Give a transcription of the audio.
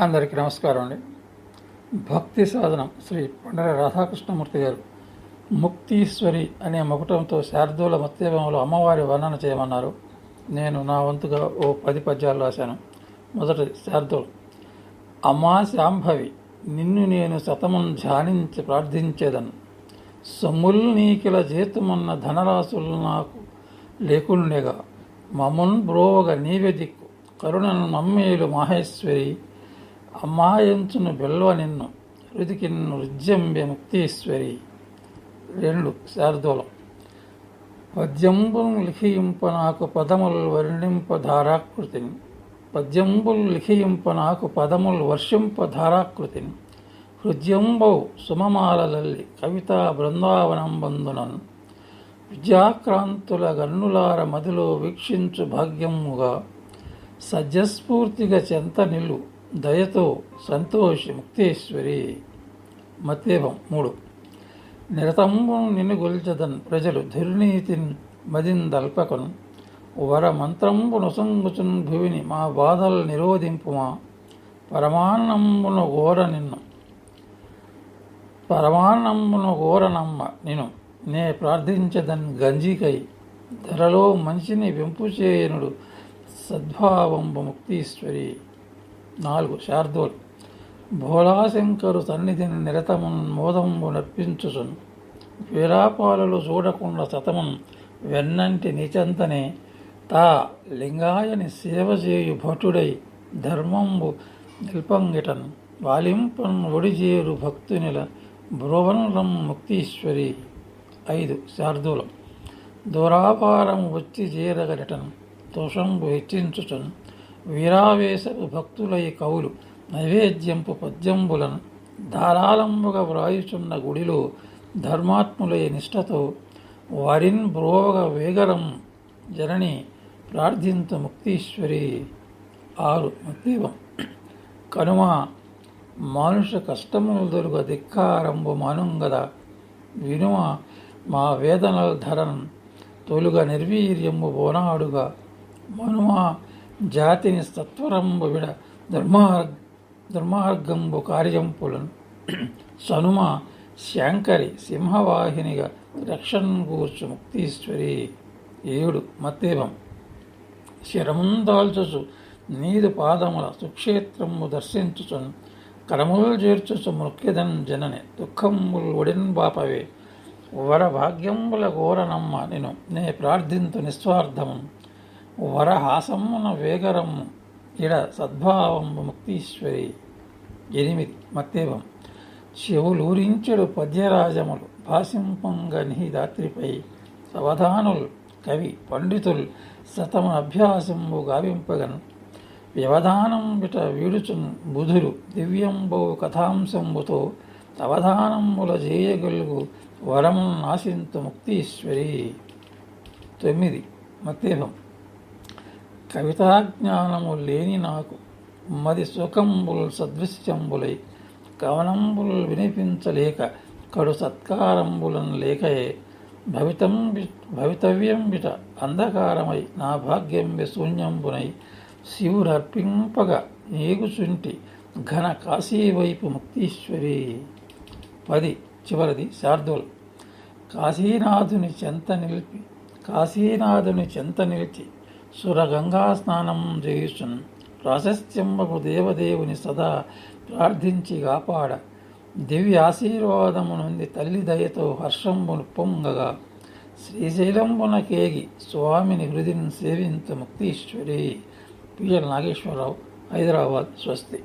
అందరికీ నమస్కారం అండి. భక్తి సాధనం శ్రీ పండర రాధాకృష్ణమూర్తి గారు ముక్తీశ్వరి అనే మకుటంతో శారదూల మత్స్యభంలో అమ్మవారి వర్ణన చేయమన్నారు. నేను నా వంతుగా ఓ పది పద్యాలు రాశాను. మొదటి శారదూలం. అమ్మా శాంభవి నిన్ను నేను సతమం ధ్యానించి ప్రార్థించేదను. సొమ్ముల్ నీకిల జీతమున్న ధనరాశులు నాకు లేకుండేగా. మమ్మున్ బ్రోవగ నీవే దిక్కు. కరుణను మమ్మేలు మహేశ్వరి. అమ్మాయంచును బిల్వ నిన్ను హృదికిన్ను రుజ్యంబె ముక్తీశ్వరి. రెండు శారదూలం. పద్యంబులు లిఖియింప నాకు పదములు వర్ణింప ధారాకృతిని. పద్యంబులు లిఖింప నాకు పదములు వర్షింప ధారాకృతిని. హృద్యంబౌ సుమమాలలల్లి కవితా బృందావనంబందునను. విద్యాక్రాంతుల గన్నులార మదిలో వీక్షించు భాగ్యముగా. సజ్జస్ఫూర్తిగా చెంత నిల్లు దయతో సంతోష్ ముక్తేశ్వరి మతేభం మూడు. నిరతంబు నిన్ను గొల్చదన్ ప్రజలు ధుర్నీతిని మదిందల్పకను వర మంత్రంబు నొసంగుచున్ భువిని మా బాధలు నిరోధింపుమా పరమాన్నంబును ఘోర నిన్ను. పరమాన్నంబును ఘోరనమ్మ నిను నే ప్రార్థించదన్ గంజికై ధరలో మనిషిని వెంపు చేయనుడు సద్భావంబు ముక్తీశ్వరి. నాలుగు శార్దూల్. భోళాశంకరు సన్నిధిని నిరతమున్ మోదంబు నప్పించుసును వీరాపాలలు చూడకుండా సతమున్ వెన్నంటి నిచంతనే తా లింగాయని సేవ చేయు భటుడై ధర్మంబు నిల్పంగిటన్. వాలింపన్ ఒడిజేరు భక్తునిల బ్రువనులం ముక్తీశ్వరి. ఐదు శార్దూలం. దూరాపారం వచ్చి చేరగలటను. దోషంబు హెచ్చించుచున్. వీరావేశపు భక్తులై కవులు నైవేద్యంపు పద్యంబులను ధారాళంబుగా వ్రాయుచున్న గుడిలో ధర్మాత్ములై నిష్ఠతో వారిన్ బ్రోవగ వేగరం జనని ప్రార్థింత ముక్తీశ్వరి ఆరు మతీవం కనుమ మానుష కష్టములు దొరుక ధిక్కారంబు మనుంగద వినుమ మా వేదనల ధరన్ తొలుగ నిర్వీర్యము బోనాడుగా మనుమ జాతిని సత్వరంబు విడ దుర్మార్ దుర్మార్గంబు కార్యంపులను. సనుమ శాంకరి సింహవాహినిగా రక్షణ కూర్చు ముక్తీశ్వరి. ఏడు మత్తేవం శరమున్ దాల్చుచు నీదు పాదముల సుక్షేత్రము దర్శించుచును కరములు చేర్చుచు మృక్యదన్ జనని దుఃఖములు ఒడిన్ బాపవే. వర భాగ్యముల ఘోరనమ్మ నేను నే ప్రార్థింతు నిస్వార్థము. వరహాసమున వేగరము. ఇడ సద్భావం ముక్తీశ్వరి. ఎనిమిది మత్తేవం శివులూరించెడు పద్యరాజములు. భాషింపంగ నిహిదాత్రిపై సవధానులు కవి పండితులు సతమ అభ్యాసంబు గావింపగన్. వ్యవధానం విట వీడుచున్ బుధులు దివ్యంబో కథాంశంబుతో అవధానముల చేయగలుగు వరమును నాశింతు ముక్తీశ్వరి. తొమ్మిది మత్తేభం. కవితాజ్ఞానము లేని నాకు మది సుఖంబుల్ సదృశ్యంబులై కవనంబుల్ వినిపించలేక కడు సత్కారంబులను లేకయే భవితం భవితవ్యం బిట అంధకారమై నా భాగ్యం శూన్యంబునై శివురర్పింపగ నేగుచుంటి ఘన కాశీవైపు ముక్తీశ్వరి. పది. చివరిది శార్దూల్. కాశీనాథుని చెంత నిలిపి కాశీనాథుని చెంత నిలిచి సురగంగా స్నానం చేయుచున్ ప్రాశస్త్యంబకు దేవదేవుని సదా ప్రార్థించి కాపాడ. దివ్య ఆశీర్వాదము నుండి తల్లి దయతో హర్షంబును పొంగగా. శ్రీశైలంబున కేగి స్వామిని హృదిని సేవింత ముక్తీశ్వరి. పిఎల్ నాగేశ్వరరావు హైదరాబాద్ స్వస్తి.